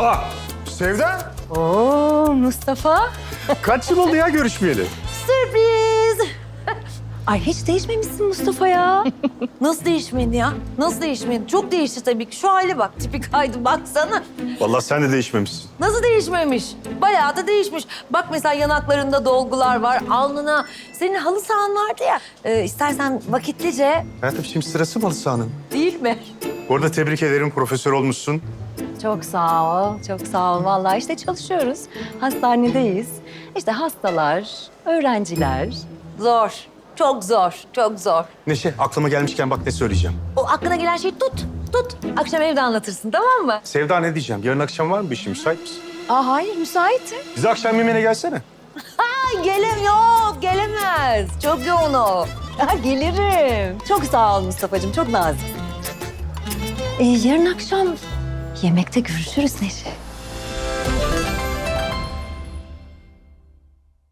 Aa, Sevda. Oo Mustafa. Kaç yıl oldu ya görüşmeyeli? Sürpriz. Ay hiç değişmemişsin Mustafa ya. Nasıl değişmedi ya? Nasıl değişmedi? Çok değişti tabii ki. Şu hale bak. Tipi kaydı baksana. Vallahi sen de değişmemişsin. Nasıl değişmemiş? Bayağı da değişmiş. Bak mesela yanaklarında dolgular var. Alnına. Senin halı sahan vardı ya. Ee, istersen vakitlice Hayatım şimdi sırası mı halı sahanın? değil mi? Bu arada tebrik ederim profesör olmuşsun. Çok sağ ol, çok sağ ol. Vallahi işte çalışıyoruz. Hastanedeyiz. İşte hastalar, öğrenciler. Zor. Çok zor. Çok zor. Neşe aklıma gelmişken bak ne söyleyeceğim. O aklına gelen şeyi tut. Tut. Akşam evde anlatırsın tamam mı? Sevda ne diyeceğim? Yarın akşam var mı bir işin? Müsait misin? Aa hayır, müsaitim. Bize akşam yemeğine gelsene. Ay gelem yok. Gelemez. Çok yoğun o. Ha, gelirim. Çok sağ ol Mustafa'cığım, çok nazik. Ee, yarın akşam yemekte görüşürüz Neşe.